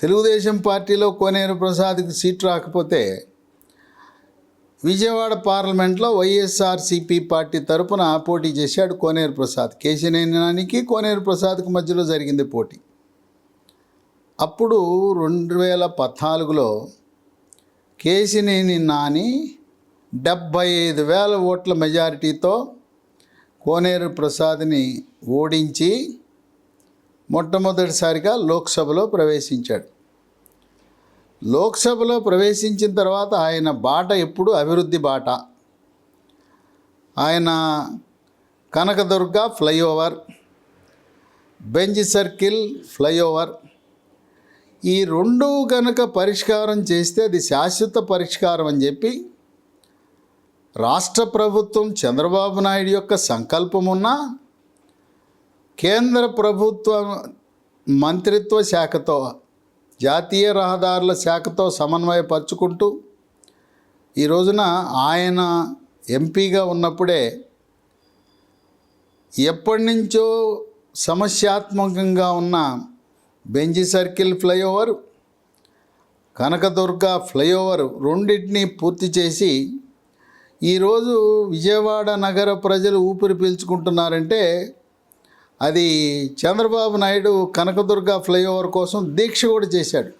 తెలుగుదేశం పార్టీలో కోనేరు ప్రసాద్కి సీట్ రాకపోతే విజయవాడ పార్లమెంట్లో వైఎస్ఆర్సీపీ పార్టీ తరపున పోటీ చేశాడు కోనేరు ప్రసాద్. కేశినేని నానికి కోనేరు ప్రసాద్కి మధ్యలో జరిగింది పోటీ. అప్పుడు రెండు వేల పద్నాలుగులో కేశినేని నాని డెబ్భై ఐదు వేల ఓట్ల మెజారిటీతో కోనేరు ప్రసాద్ని ఓడించి మొట్టమొదటిసారిగా లోక్సభలో ప్రవేశించాడు. లోక్సభలో ప్రవేశించిన తర్వాత ఆయన బాట ఎప్పుడు అభివృద్ధి బాట. ఆయన Kanakadurga flyover Benz circle flyover ఈ రెండు కనుక పరిష్కారం చేస్తే అది శాశ్వత పరిష్కారం అని చెప్పి రాష్ట్ర ప్రభుత్వం చంద్రబాబు నాయుడు యొక్క సంకల్పమున్నా కేంద్ర ప్రభుత్వ మంత్రిత్వ శాఖతో జాతీయ రహదారుల శాఖతో సమన్వయపరుచుకుంటూ ఈ రోజున ఆయన ఎంపీగా ఉన్నప్పుడే ఎప్పటి నుంచో సమస్యాత్మకంగా ఉన్న Benz circle flyover Kanakadurga flyover రెండింటినీ పూర్తి చేసి ఈరోజు విజయవాడ నగర ప్రజలు ఊపిరి పీల్చుకుంటున్నారంటే అది చంద్రబాబు నాయుడు కనకదుర్గ ఫ్లైఓవర్ కోసం దీక్ష కూడా చేశాడు.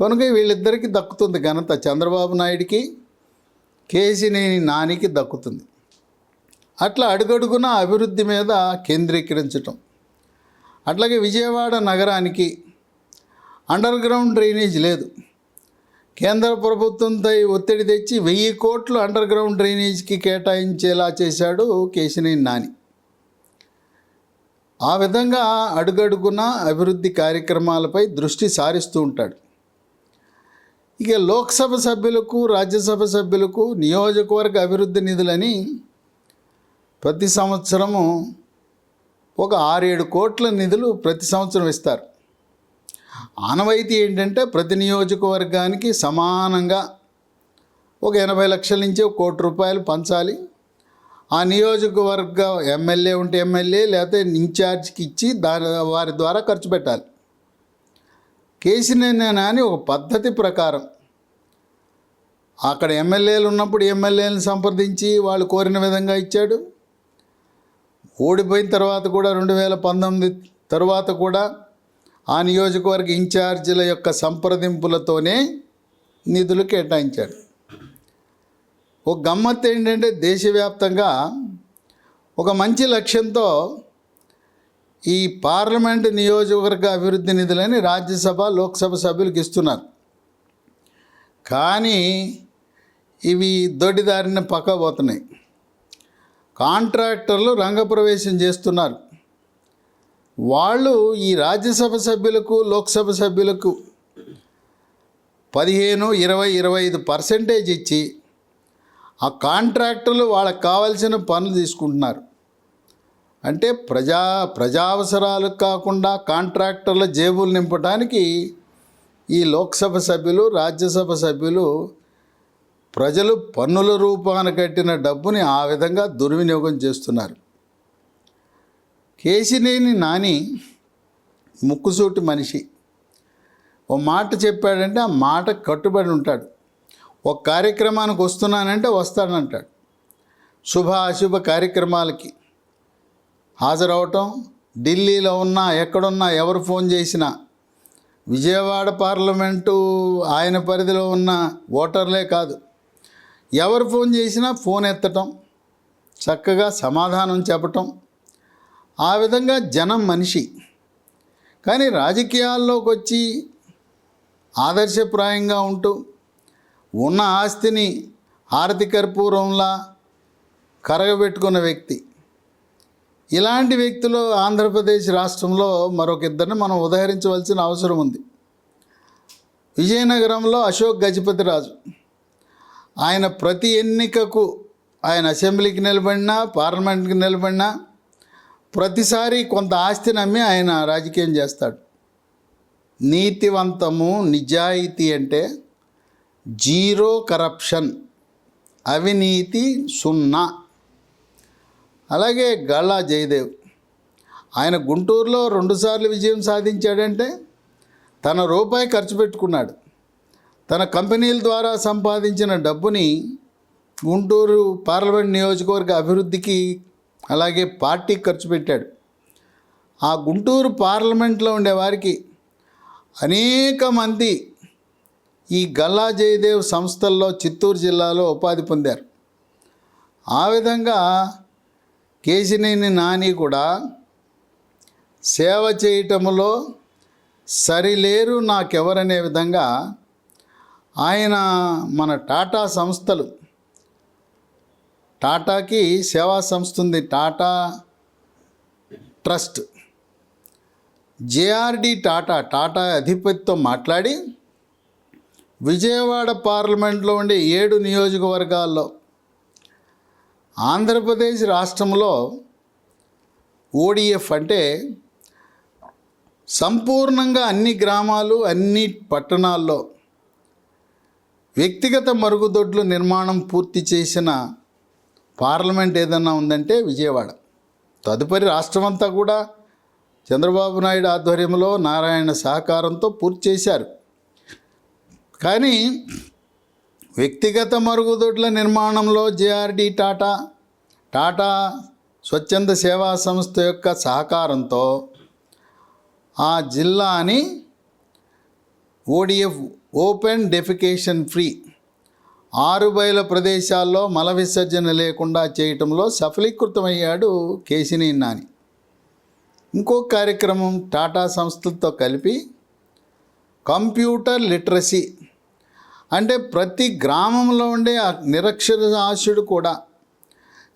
కనుక వీళ్ళిద్దరికీ దక్కుతుంది ఘనత. చంద్రబాబు నాయుడికి కేసినేని నానికి దక్కుతుంది. అట్లా అడుగడుగున అభివృద్ధి మీద కేంద్రీకరించటం. అట్లాగే విజయవాడ నగరానికి అండర్ గ్రౌండ్ డ్రైనేజ్ లేదు. కేంద్ర ప్రభుత్వంతో ఒత్తిడి తెచ్చి వెయ్యి కోట్లు అండర్ గ్రౌండ్ డ్రైనేజ్కి కేటాయించేలా చేశాడు కేశినేని నాని. ఆ విధంగా అడుగడుగున అభివృద్ధి కార్యక్రమాలపై దృష్టి సారిస్తూ ఉంటాడు. ఇక లోక్సభ సభ్యులకు రాజ్యసభ సభ్యులకు నియోజకవర్గ అభివృద్ధి నిధులని ప్రతి సంవత్సరము ఒక ఆరేడు కోట్ల నిధులు ప్రతి సంవత్సరం ఇస్తారు. ఆనవాయితీ ఏంటంటే ప్రతి నియోజకవర్గానికి సమానంగా ఒక ఎనభై లక్షల నుంచి ఒక కోటి రూపాయలు పంచాలి. ఆ నియోజకవర్గ ఎమ్మెల్యే ఉంటే ఎమ్మెల్యే లేకపోతే ఇన్ఛార్జ్కి ఇచ్చి దాని వారి ద్వారా ఖర్చు పెట్టాలి. కేసీనేని అని ఒక పద్ధతి ప్రకారం అక్కడ ఎమ్మెల్యేలు ఉన్నప్పుడు ఎమ్మెల్యేలను సంప్రదించి వాళ్ళు కోరిన విధంగా ఇచ్చాడు. ఓడిపోయిన తర్వాత కూడా రెండు వేల పంతొమ్మిది తర్వాత కూడా ఆ నియోజకవర్గ ఇన్ఛార్జీల యొక్క సంప్రదింపులతోనే నిధులు కేటాయించాడు. ఒక గమ్మత్తు ఏంటంటే దేశవ్యాప్తంగా ఒక మంచి లక్ష్యంతో ఈ పార్లమెంట్ నియోజకవర్గ అభివృద్ధి నిధులని రాజ్యసభ లోక్సభ సభ్యులకు ఇస్తున్నారు. కానీ ఇవి దొడ్డిదారిన పక్కబోతున్నాయి కాంట్రాక్టర్లు రంగప్రవేశం చేస్తున్నారు. వాళ్ళు ఈ రాజ్యసభ సభ్యులకు లోక్సభ సభ్యులకు పదిహేను ఇరవై ఇరవై ఐదు పర్సెంటేజ్ ఇచ్చి ఆ కాంట్రాక్టర్లు వాళ్ళకి కావాల్సిన పనులు తీసుకుంటున్నారు. అంటే ప్రజా ప్రజావసరాలకు కాకుండా కాంట్రాక్టర్ల జేబులు నింపడానికి ఈ లోక్సభ సభ్యులు రాజ్యసభ సభ్యులు ప్రజలు పన్నుల రూపాన కట్టిన డబ్బుని ఆ విధంగా దుర్వినియోగం చేస్తున్నారు. కేసినేని నాని ముక్కుసూటి మనిషి. ఓ మాట చెప్పాడంటే ఆ మాట కట్టుబడి ఉంటాడు. ఒక కార్యక్రమానికి వస్తున్నానంటే వస్తాడంటాడు. శుభ అశుభ కార్యక్రమాలకి హాజరవటం ఢిల్లీలో ఉన్నా ఎక్కడున్నా ఎవరు ఫోన్ చేసినా విజయవాడ పార్లమెంటు ఆయన పరిధిలో ఉన్న ఓటర్లే కాదు. ఎవరు ఫోన్ చేసినా ఫోన్ ఎత్తటం చక్కగా సమాధానం చెప్పటం ఆ విధంగా జనం మనిషి. కానీ రాజకీయాల్లోకి వచ్చి ఆదర్శప్రాయంగా ఉంటూ ఉన్న ఆస్తిని హారతి కర్పూరంలా కరగబెట్టుకున్న వ్యక్తి. ఇలాంటి వ్యక్తులు ఆంధ్రప్రదేశ్ రాష్ట్రంలో మరొక ఇద్దరిని మనం ఉదహరించవలసిన అవసరం ఉంది. విజయనగరంలో అశోక్ గజపతిరాజు ఆయన ప్రతి ఎన్నికకు ఆయన అసెంబ్లీకి నిలబడినా పార్లమెంట్కి నిలబడినా ప్రతిసారి కొంత ఆస్తి నమ్మి ఆయన రాజకీయం చేస్తాడు. నీతివంతము నిజాయితీ అంటే జీరో కరప్షన్ అవినీతి సున్నా. అలాగే గళ్ళా జయదేవ్. ఆయన గుంటూరులో రెండుసార్లు విజయం సాధించాడంటే తన రూపాయి ఖర్చు పెట్టుకున్నాడు. తన కంపెనీల ద్వారా సంపాదించిన డబ్బుని గుంటూరు పార్లమెంట్ నియోజకవర్గ అభివృద్ధికి అలాగే పార్టీకి ఖర్చు పెట్టాడు. ఆ గుంటూరు పార్లమెంట్లో ఉండేవారికి అనేక మంది ఈ గల్లా జయదేవ్ సంస్థల్లో చిత్తూరు జిల్లాలో ఉపాధి పొందారు. ఆ విధంగా కేశినేని నాని కూడా సేవ చేయటంలో సరిలేరు నాకెవరనే విధంగా ఆయన మన టాటా సంస్థలు. టాటాకి సేవా సంస్థ ఉంది టాటా ట్రస్ట్. జేఆర్డి టాటా టాటా అధిపతితో మాట్లాడి విజయవాడ పార్లమెంట్లో ఉండే ఏడు నియోజకవర్గాల్లో ఆంధ్రప్రదేశ్ రాష్ట్రంలో ఓడిఎఫ్ అంటే సంపూర్ణంగా అన్ని గ్రామాలు అన్ని పట్టణాల్లో వ్యక్తిగత మరుగుదొడ్లు నిర్మాణం పూర్తి చేసిన పార్లమెంట్ ఏదన్నా ఉందంటే విజయవాడ. తదుపరి రాష్ట్రమంతా కూడా చంద్రబాబు నాయుడు ఆధ్వర్యంలో నారాయణ సహకారంతో పూర్తి చేశారు. కానీ వ్యక్తిగత మరుగుదొడ్ల నిర్మాణంలో జేఆర్డి టాటా టాటా స్వచ్ఛంద సేవా సంస్థ యొక్క సహకారంతో ఆ జిల్లాని ఓడిఎఫ్ ఓపెన్ డెఫికేషన్ ఫ్రీ ఆరు బయల ప్రదేశాల్లో మల విసర్జన లేకుండా చేయటంలో సఫలీకృతమయ్యాడు కేశిని నాని. ఇంకో కార్యక్రమం టాటా సంస్థలతో కలిపి కంప్యూటర్ లిటరసీ అంటే ప్రతి గ్రామంలో ఉండే ఆ నిరక్షరాస్యుడు కూడా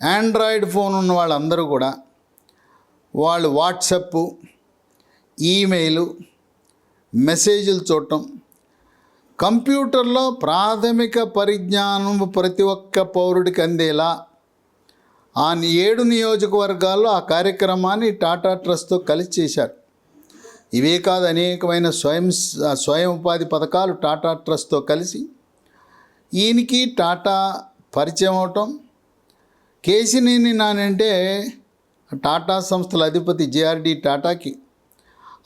ఆండ్రాయిడ్ ఫోన్ ఉన్న వాళ్ళందరూ కూడా వాళ్ళు వాట్సప్ ఈమెయిల్ మెసేజ్లు చూడటం కంప్యూటర్లో ప్రాథమిక పరిజ్ఞానం ప్రతి ఒక్క పౌరుడికి అందేలా ఆ ఏడు నియోజకవర్గాల్లో ఆ కార్యక్రమాన్ని టాటా ట్రస్ట్తో కలిసి చేశారు. ఇవే కాదు అనేకమైన స్వయం స్వయం ఉపాధి పథకాలు టాటా ట్రస్ట్తో కలిసి ఈయనకి టాటా పరిచయం అవటం. కేసినేని నానంటే టాటా సంస్థల అధిపతి జేఆర్డి టాటాకి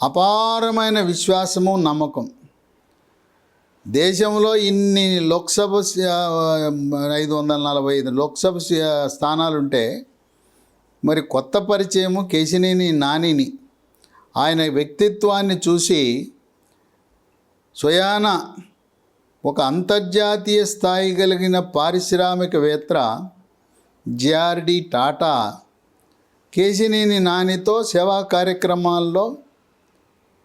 అపారమైన విశ్వాసము నమ్మకం. దేశంలో ఇన్ని లోక్సభ ఐదు వందల నలభై ఐదు లోక్సభ స్థానాలుంటే మరి కొత్త పరిచయము కేశినేని నానిని ఆయన వ్యక్తిత్వాన్ని చూసి స్వయాన ఒక అంతర్జాతీయ స్థాయి కలిగిన పారిశ్రామికవేత్త జిఆర్డి టాటా కేశినేని నానితో సేవా కార్యక్రమాల్లో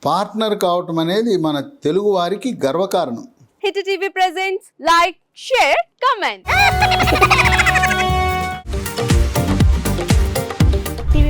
పార్ట్నర్ కావటం అనేది మన తెలుగు వారికి గర్వకారణం. Hit TV presents like share comment.